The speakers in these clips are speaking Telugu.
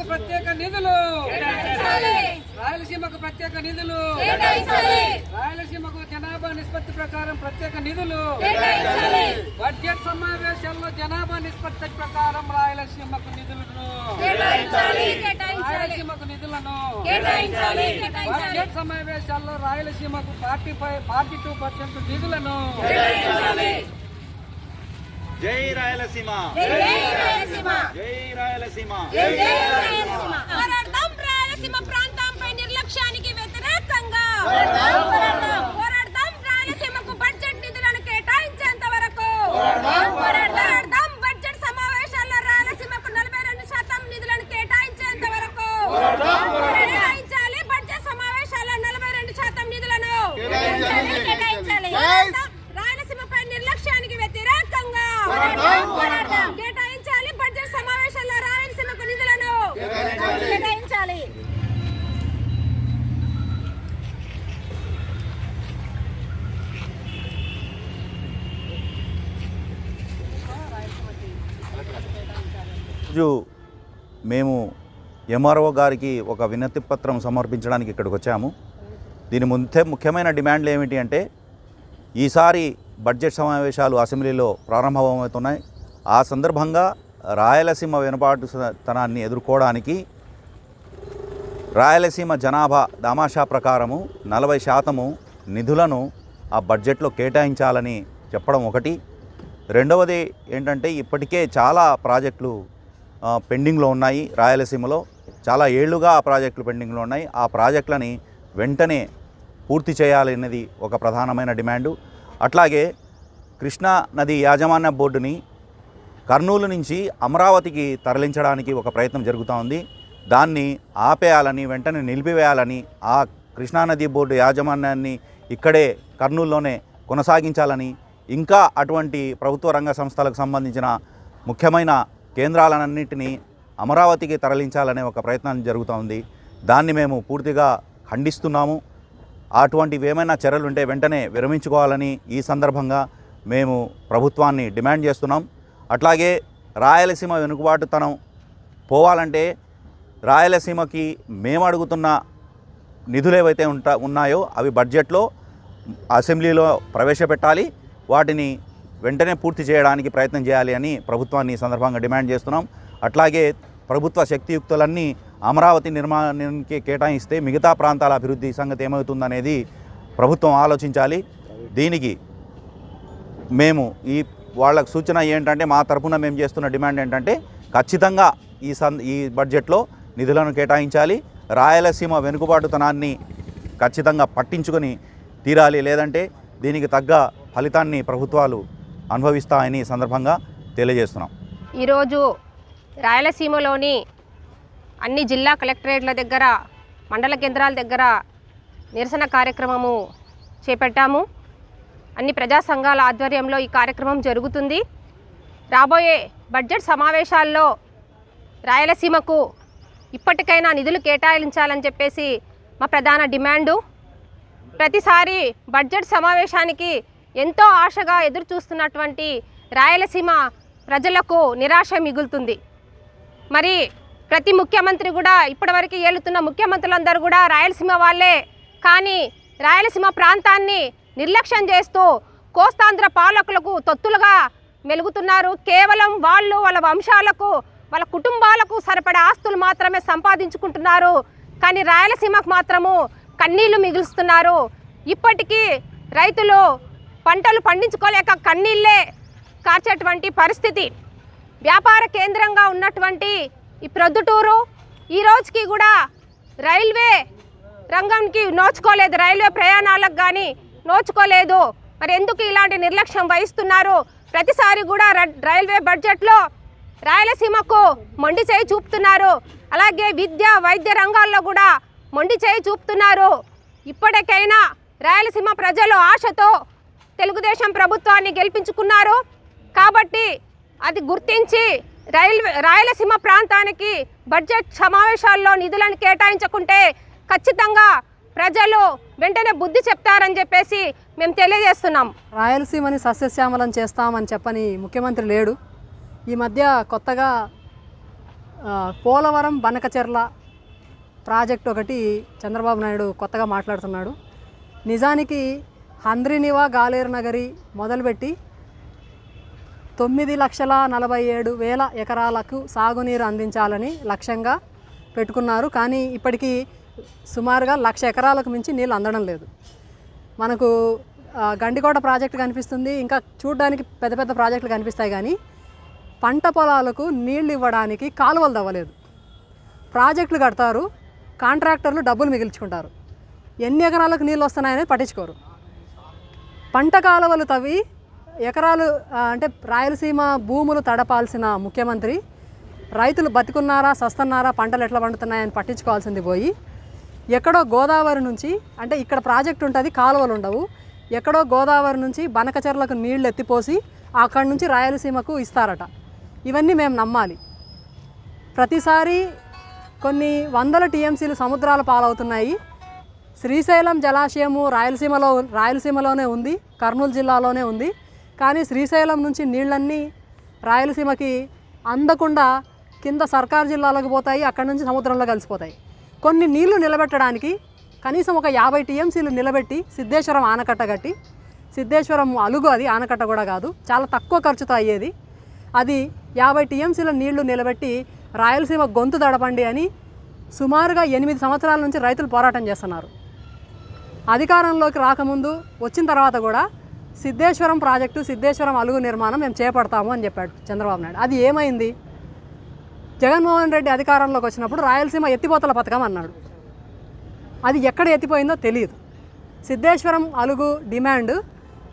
రాయలసీమకు ప్రత్యేక నిధులు. రాయలసీమకు ప్రత్యేక నిధులు. రాయలసీమకు జనాభా నిష్పత్తి ప్రకారం ప్రత్యేక నిధులు. బడ్జెట్ సమావేశాల్లో జనాభా నిష్పత్తి ప్రకారం రాయలసీమకు నిధులను. రాయలసీమకు నిధులను. బడ్జెట్ సమావేశాల్లో రాయలసీమకు forty five forty two percent నిధులను. జై రాయలసీమ. జై రాయలసీమ. పోరాడదాం రాయలసీమ ప్రాంతంపై నిర్లక్ష్యానికి వ్యతిరేకంగా. పోరాడదాం. రాయలసీమకు బడ్జెట్ నిధులను కేటాయించేంత వరకు. ఈరోజు మేము ఎంఆర్ఓ గారికి ఒక వినతి పత్రం సమర్పించడానికి ఇక్కడికి వచ్చాము. దీని ముందే ముఖ్యమైన డిమాండ్లు ఏమిటి అంటే ఈసారి బడ్జెట్ సమావేశాలు అసెంబ్లీలో ప్రారంభమవుతున్నాయి. ఆ సందర్భంగా రాయలసీమ వెనుబాటుతనాన్ని ఎదుర్కోవడానికి రాయలసీమ జనాభా దామాషా ప్రకారము నలభై శాతము నిధులను ఆ బడ్జెట్లో కేటాయించాలని చెప్పడం ఒకటి. రెండవది ఏంటంటే ఇప్పటికే చాలా ప్రాజెక్టులు పెండింగ్లో ఉన్నాయి. రాయలసీమలో చాలా ఏళ్ళుగా ఆ ప్రాజెక్టులు పెండింగ్లో ఉన్నాయి. ఆ ప్రాజెక్టులని వెంటనే పూర్తి చేయాలనేది ఒక ప్రధానమైన డిమాండు. అట్లాగే కృష్ణా నది యాజమాన్య బోర్డుని కర్నూలు నుంచి అమరావతికి తరలించడానికి ఒక ప్రయత్నం జరుగుతూ ఉంది. దాన్ని ఆపేయాలని వెంటనే నిలిపివేయాలని ఆ కృష్ణానది బోర్డు యాజమాన్యాన్ని ఇక్కడే కర్నూలులోనే కొనసాగించాలని ఇంకా అటువంటి ప్రభుత్వ రంగ సంస్థలకు సంబంధించిన ముఖ్యమైన కేంద్రాలన్నింటినీ అమరావతికి తరలించాలనే ఒక ప్రయత్నం జరుగుతూ ఉంది. దాన్ని మేము పూర్తిగా ఖండిస్తున్నాము. అటువంటివి ఏమైనా చర్యలు ఉంటే వెంటనే విరమించుకోవాలని ఈ సందర్భంగా మేము ప్రభుత్వాన్ని డిమాండ్ చేస్తున్నాం. అట్లాగే రాయలసీమ వెనుకబాటుతనం పోవాలంటే రాయలసీమకి మేము అడుగుతున్న నిధులు ఏవైతే ఉంటా ఉన్నాయో అవి బడ్జెట్లో అసెంబ్లీలో ప్రవేశపెట్టాలి. వాటిని వెంటనే పూర్తి చేయడానికి ప్రయత్నం చేయాలి అని ప్రభుత్వాన్ని ఈ సందర్భంగా డిమాండ్ చేస్తున్నాం. అట్లాగే ప్రభుత్వ శక్తియుక్తులన్నీ అమరావతి నిర్మాణానికి కేటాయిస్తే మిగతా ప్రాంతాల అభివృద్ధి సంగతి ఏమవుతుందనేది ప్రభుత్వం ఆలోచించాలి. దీనికి మేము ఈ వాళ్ళకు సూచన ఏంటంటే మా తరపున మేము చేస్తున్న డిమాండ్ ఏంటంటే ఖచ్చితంగా ఈ సం ఈ బడ్జెట్లో నిధులను కేటాయించాలి. రాయలసీమ వెనుకబాటుతనాన్ని ఖచ్చితంగా పట్టించుకొని తీరాలి. లేదంటే దీనికి తగ్గ ఫలితాన్ని ప్రభుత్వాలు అనుభవిస్తాయని సందర్భంగా తెలియజేస్తున్నాం. ఈరోజు రాయలసీమలోని అన్ని జిల్లా కలెక్టరేట్ల దగ్గర మండల కేంద్రాల దగ్గర నిరసన కార్యక్రమము చేపట్టాము. అన్ని ప్రజా సంఘాల ఆధ్వర్యంలో ఈ కార్యక్రమం జరుగుతుంది. రాబోయే బడ్జెట్ సమావేశాల్లో రాయలసీమకు ఇప్పటికైనా నిధులు కేటాయించాలని చెప్పేసి మా ప్రధాన డిమాండు. ప్రతిసారి బడ్జెట్ సమావేశానికి ఎంతో ఆశగా ఎదురు చూస్తున్నటువంటి రాయలసీమ ప్రజలకు నిరాశ మిగులుతుంది. మరి ప్రతి ముఖ్యమంత్రి కూడా ఇప్పటివరకు ఏలుతున్న ముఖ్యమంత్రులందరూ కూడా రాయలసీమ వాళ్ళే. కానీ రాయలసీమ ప్రాంతాన్ని నిర్లక్ష్యం చేస్తూ కోస్తాంధ్ర పాలకులకు తొత్తులుగా మెలుగుతున్నారు. కేవలం వాళ్ళు వాళ్ళ వంశాలకు వాళ్ళ కుటుంబాలకు సరిపడే ఆస్తులు మాత్రమే సంపాదించుకుంటున్నారు. కానీ రాయలసీమకు మాత్రము కన్నీళ్ళు మిగులుస్తున్నారు. ఇప్పటికీ రైతులు పంటలు పండించుకోలేక కన్నీళ్ళే కార్చేటువంటి పరిస్థితి. వ్యాపార కేంద్రంగా ఉన్నటువంటి ఈ ప్రొద్దుటూరు ఈ రోజుకి కూడా రైల్వే రంగంకి నోచుకోలేదు. రైల్వే ప్రయాణాలకు కానీ నోచుకోలేదు. మరి ఎందుకు ఇలాంటి నిర్లక్ష్యం వహిస్తున్నారు? ప్రతిసారి కూడా రైల్వే బడ్జెట్లో రాయలసీమకు మొండి చేయి చూపుతున్నారు. అలాగే విద్య వైద్య రంగాల్లో కూడా మొండి చేయి చూపుతున్నారు. ఇప్పటికైనా రాయలసీమ ప్రజలు ఆశతో తెలుగుదేశం ప్రభుత్వాన్ని గెలిపించుకున్నారు కాబట్టి అది గుర్తించి రైల్వే రాయలసీమ ప్రాంతానికి బడ్జెట్ సమావేశాల్లో నిధులను కేటాయించకుంటే ఖచ్చితంగా ప్రజలు వెంటనే బుద్ధి చెప్తారని చెప్పేసి మేము తెలియజేస్తున్నాం. రాయలసీమని సస్యశ్యామలం చేస్తామని చెప్పని ముఖ్యమంత్రి లేడు. ఈ మధ్య కొత్తగా పోలవరం బనకచెర్ల ప్రాజెక్ట్ ఒకటి చంద్రబాబు నాయుడు కొత్తగా మాట్లాడుతున్నాడు. నిజానికి హంద్రినివా గాలేరు నగరి మొదలుపెట్టి తొమ్మిది లక్షల నలభై ఏడు వేల ఎకరాలకు సాగునీరు అందించాలని లక్ష్యంగా పెట్టుకున్నారు. కానీ ఇప్పటికీ సుమారుగా లక్ష ఎకరాలకు మించి నీళ్ళు అందడం లేదు. మనకు గండికోట ప్రాజెక్ట్ కనిపిస్తుంది. ఇంకా చూడడానికి పెద్ద పెద్ద ప్రాజెక్టులు కనిపిస్తాయి కానీ పంట పొలాలకు నీళ్ళు ఇవ్వడానికి కాలువలు తవ్వలేదు. ప్రాజెక్టులు కడతారు కాంట్రాక్టర్లు డబ్బులు మిగిల్చుకుంటారు. ఎన్ని ఎకరాలకు నీళ్ళు వస్తున్నాయనేది పట్టించుకోరు. పంట కాలువలు తవ్వి ఎకరాలు అంటే రాయలసీమ భూములు తడపాల్సిన ముఖ్యమంత్రి రైతులు బతికున్నారా సస్తున్నారా పంటలు ఎట్లా పండుతున్నాయని పట్టించుకోవాల్సింది పోయి ఎక్కడో గోదావరి నుంచి అంటే ఇక్కడ ప్రాజెక్ట్ ఉంటుంది కాలువలు ఉండవు ఎక్కడో గోదావరి నుంచి బనకచెర్లకు నీళ్ళు ఎత్తిపోసి అక్కడి నుంచి రాయలసీమకు ఇస్తారట. ఇవన్నీ మేము నమ్మాలి. ప్రతిసారి కొన్ని వందల టీఎంసీలు సముద్రాల పాలవుతున్నాయి. శ్రీశైలం జలాశయము రాయలసీమలో రాయలసీమలోనే ఉంది కర్నూలు జిల్లాలోనే ఉంది. కానీ శ్రీశైలం నుంచి నీళ్ళన్నీ రాయలసీమకి అందకుండా కింద సర్కార్ జిల్లాలకు పోతాయి అక్కడి నుంచి సముద్రంలో కలిసిపోతాయి. కొన్ని నీళ్ళు నిలబెట్టడానికి కనీసం ఒక యాభై టీఎంసీలు నిలబెట్టి సిద్ధేశ్వరం ఆనకట్ట కట్టి సిద్ధేశ్వరం అలుగు అది ఆనకట్ట కూడా కాదు చాలా తక్కువ ఖర్చుతో అయ్యేది. అది యాభై టీఎంసీల నీళ్ళు నిలబెట్టి రాయలసీమ గొంతు దడపండి అని సుమారుగా ఎనిమిది సంవత్సరాల నుంచి రైతులు పోరాటం చేస్తున్నారు. అధికారంలోకి రాకముందు వచ్చిన తర్వాత కూడా సిద్ధేశ్వరం ప్రాజెక్టు సిద్ధేశ్వరం అలుగు నిర్మాణం మేము చేపడతాము అని చెప్పాడు చంద్రబాబు నాయుడు. అది ఏమైంది? జగన్మోహన్ రెడ్డి అధికారంలోకి వచ్చినప్పుడు రాయలసీమ ఎత్తిపోతల పథకం అన్నాడు. అది ఎక్కడ ఎత్తిపోయిందో తెలియదు సిద్ధేశ్వరం అలుగు డిమాండ్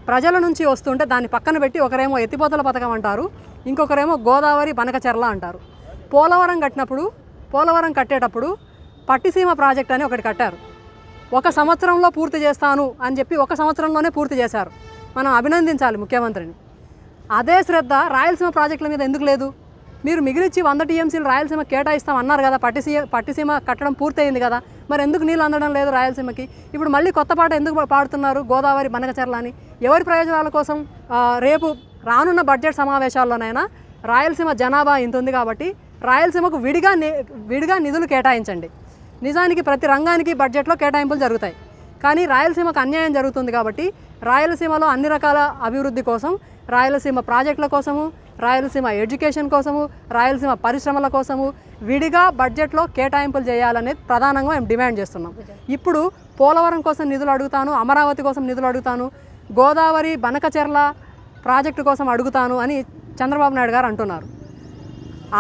ప్రజల నుంచి వస్తుంటే దాన్ని పక్కన పెట్టి ఒకరేమో ఎత్తిపోతల పథకం అంటారు ఇంకొకరేమో గోదావరి బనకచెర్ల అంటారు. పోలవరం కట్టినప్పుడు పోలవరం కట్టేటప్పుడు పట్టిసీమ ప్రాజెక్ట్ అని ఒకటి కట్టారు. ఒక సంవత్సరంలో పూర్తి చేస్తాను అని చెప్పి ఒక సంవత్సరంలోనే పూర్తి చేశారు. మనం అభినందించాలి ముఖ్యమంత్రిని. అదే శ్రద్ధ రాయలసీమ ప్రాజెక్టుల మీద ఎందుకు లేదు? మీరు మిగిలిచ్చి వంద టీఎంసీలు రాయలసీమ కేటాయిస్తాం అన్నారు కదా పట్టిసీమ పట్టిసీమ కట్టడం పూర్తయింది కదా మరి ఎందుకు నీళ్ళు అందడం లేదు రాయలసీమకి? ఇప్పుడు మళ్ళీ కొత్త పాట ఎందుకు పాడుతున్నారు గోదావరి బనకచెర్ల అని ఎవరి ప్రయోజనాల కోసం? రేపు రానున్న బడ్జెట్ సమావేశాల్లోనైనా రాయలసీమ జనాభా ఇంత ఉంది కాబట్టి రాయలసీమకు విడిగా విడిగా నిధులు కేటాయించండి. నిజానికి ప్రతి రంగానికి బడ్జెట్లో కేటాయింపులు జరుగుతాయి. కానీ రాయలసీమకు అన్యాయం జరుగుతుంది కాబట్టి రాయలసీమలో అన్ని రకాల అభివృద్ధి కోసం రాయలసీమ ప్రాజెక్టుల కోసము రాయలసీమ ఎడ్యుకేషన్ కోసము రాయలసీమ పరిశ్రమల కోసము విడిగా బడ్జెట్లో కేటాయింపులు చేయాలనేది ప్రధానంగా మేము డిమాండ్ చేస్తున్నాం. ఇప్పుడు పోలవరం కోసం నిధులు అడుగుతాను అమరావతి కోసం నిధులు అడుగుతాను గోదావరి బనకచెర్ల ప్రాజెక్టు కోసం అడుగుతాను అని చంద్రబాబు నాయుడు గారు అంటున్నారు.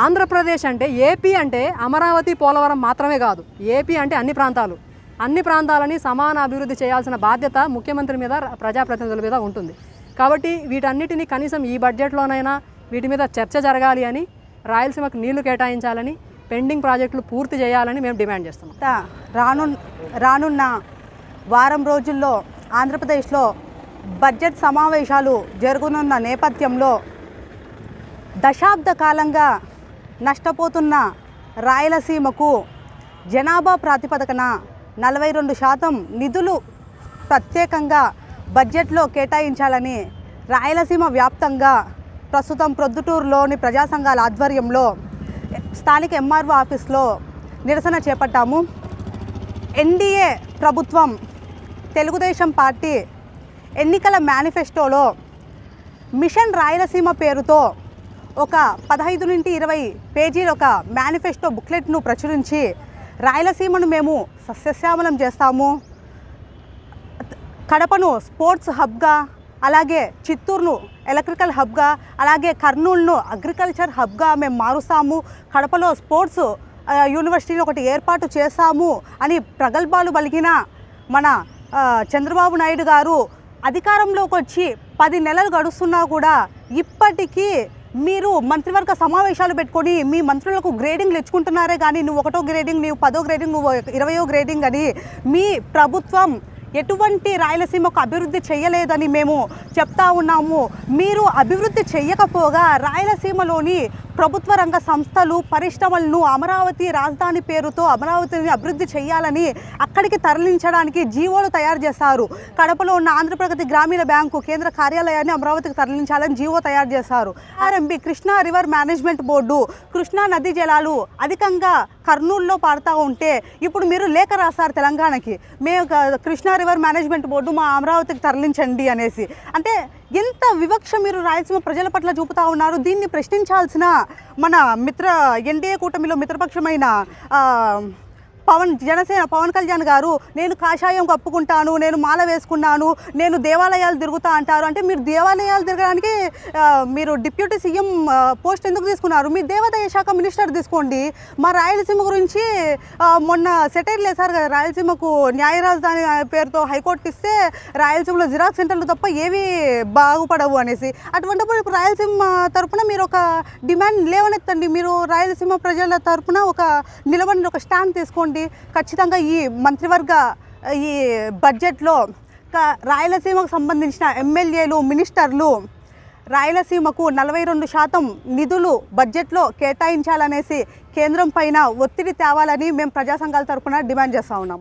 ఆంధ్రప్రదేశ్ అంటే ఏపీ అంటే అమరావతి పోలవరం మాత్రమే కాదు. ఏపీ అంటే అన్ని ప్రాంతాలు. అన్ని ప్రాంతాలని సమాన అభివృద్ధి చేయాల్సిన బాధ్యత ముఖ్యమంత్రి మీద ప్రజాప్రతినిధుల మీద ఉంటుంది. కాబట్టి వీటన్నిటిని కనీసం ఈ బడ్జెట్లోనైనా వీటి మీద చర్చ జరగాలి అని రాయలసీమకు నీళ్ళు కేటాయించాలని పెండింగ్ ప్రాజెక్టులు పూర్తి చేయాలని మేము డిమాండ్ చేస్తున్నాం. రాను రానున్న వారం రోజుల్లో ఆంధ్రప్రదేశ్లో బడ్జెట్ సమావేశాలు జరగనున్న నేపథ్యంలో దశాబ్ద కాలంగా నష్టపోతున్న రాయలసీమకు జనాభా ప్రాతిపదికన నలభై రెండు శాతం నిధులు ప్రత్యేకంగా బడ్జెట్లో కేటాయించాలని రాయలసీమ వ్యాప్తంగా ప్రస్తుతం ప్రొద్దుటూరులోని ప్రజా సంఘాల ఆధ్వర్యంలో స్థానిక ఎంఆర్ఓ ఆఫీస్లో నిరసన చేపట్టాము. ఎన్డీఏ ప్రభుత్వం తెలుగుదేశం పార్టీ ఎన్నికల మేనిఫెస్టోలో మిషన్ రాయలసీమ పేరుతో ఒక పదహైదు నుండి ఇరవై పేజీల ఒక మేనిఫెస్టో బుక్లెట్ను ప్రచురించి రాయలసీమను మేము సస్యశ్యామలం చేస్తాము. కడపను స్పోర్ట్స్ హబ్గా అలాగే చిత్తూరును ఎలక్ట్రికల్ హబ్గా అలాగే కర్నూలును అగ్రికల్చర్ హబ్గా మేము మారుస్తాము. కడపలో స్పోర్ట్స్ యూనివర్సిటీని ఒకటి ఏర్పాటు చేస్తాము అని ప్రగల్భాలు పలికిన మన చంద్రబాబు నాయుడు గారు అధికారంలోకి వచ్చి పది నెలలు గడుస్తున్నా కూడా ఇప్పటికీ మీరు మంత్రివర్గ సమావేశాలు పెట్టుకొని మీ మంత్రులకు గ్రేడింగ్లు ఇచ్చుకుంటున్నారే కానీ నువ్వు ఒకటో గ్రేడింగ్ నువ్వు పదో గ్రేడింగ్ నువ్వు ఇరవయో గ్రేడింగ్ అని మీ ప్రభుత్వం ఎటువంటి రాయలసీమకు అభివృద్ధి చేయలేదని మేము చెప్తా ఉన్నాము. మీరు అభివృద్ధి చేయకపోగా రాయలసీమలోని ప్రభుత్వ రంగ సంస్థలు పరిశ్రమలను అమరావతి రాజధాని పేరుతో అమరావతిని అభివృద్ధి చేయాలని అక్కడికి తరలించడానికి జీవోలు తయారు చేశారు. కడపలో ఉన్న ఆంధ్రప్రగతి గ్రామీణ బ్యాంకు కేంద్ర కార్యాలయాన్ని అమరావతికి తరలించాలని జీవో తయారు చేశారు. RMB Krishna river management board Krishna నదీ జలాలు అధికంగా కర్నూలులో పాడుతూ ఉంటే ఇప్పుడు మీరు లేఖ రాస్తారు తెలంగాణకి. మేము కృష్ణా రివర్ మేనేజ్మెంట్ బోర్డు మా అమరావతికి తరలించండి అనేసి. అంటే ఎంత వివక్ష మీరు రాయలసీమ ప్రజల పట్ల చూపుతా ఉన్నారు. దీన్ని ప్రశ్నించాల్సిన మన మిత్ర ఎన్డీఏ కూటమిలో మిత్రపక్షమైన పవన్ జనసేన పవన్ కళ్యాణ్ గారు నేను కాషాయం కప్పుకుంటాను నేను మాల వేసుకున్నాను నేను దేవాలయాలు తిరుగుతా అంటారు. అంటే మీరు దేవాలయాలు తిరగడానికి మీరు డిప్యూటీ సీఎం పోస్ట్ ఎందుకు తీసుకున్నారు? మీ దేవాదాయ శాఖ మినిస్టర్ తీసుకోండి. మా రాయలసీమ గురించి మొన్న సెటైర్ లేసారు కదా రాయలసీమకు న్యాయ రాజధాని పేరుతో హైకోర్టుకి ఇస్తే రాయలసీమలో జిరాక్స్ సెంటర్లు తప్ప ఏవి బాగుపడవు అనేసి. అటువంటిప్పుడు ఇప్పుడు రాయలసీమ తరఫున మీరు ఒక డిమాండ్ లేవనెత్తండి. మీరు రాయలసీమ ప్రజల తరఫున ఒక నిలబడిన ఒక స్టాండ్ తీసుకోండి. ఖచ్చితంగా ఈ మంత్రివర్గ ఈ బడ్జెట్లో క- రాయలసీమకు సంబంధించిన ఎమ్మెల్యేలు మినిస్టర్లు రాయలసీమకు నలభై రెండు శాతం నిధులు బడ్జెట్లో కేటాయించాలనేసి కేంద్రం పైన ఒత్తిడి తేవాలని మేము ప్రజాసంఘాల తరఫున తరపున డిమాండ్ చేస్తూ ఉన్నాం.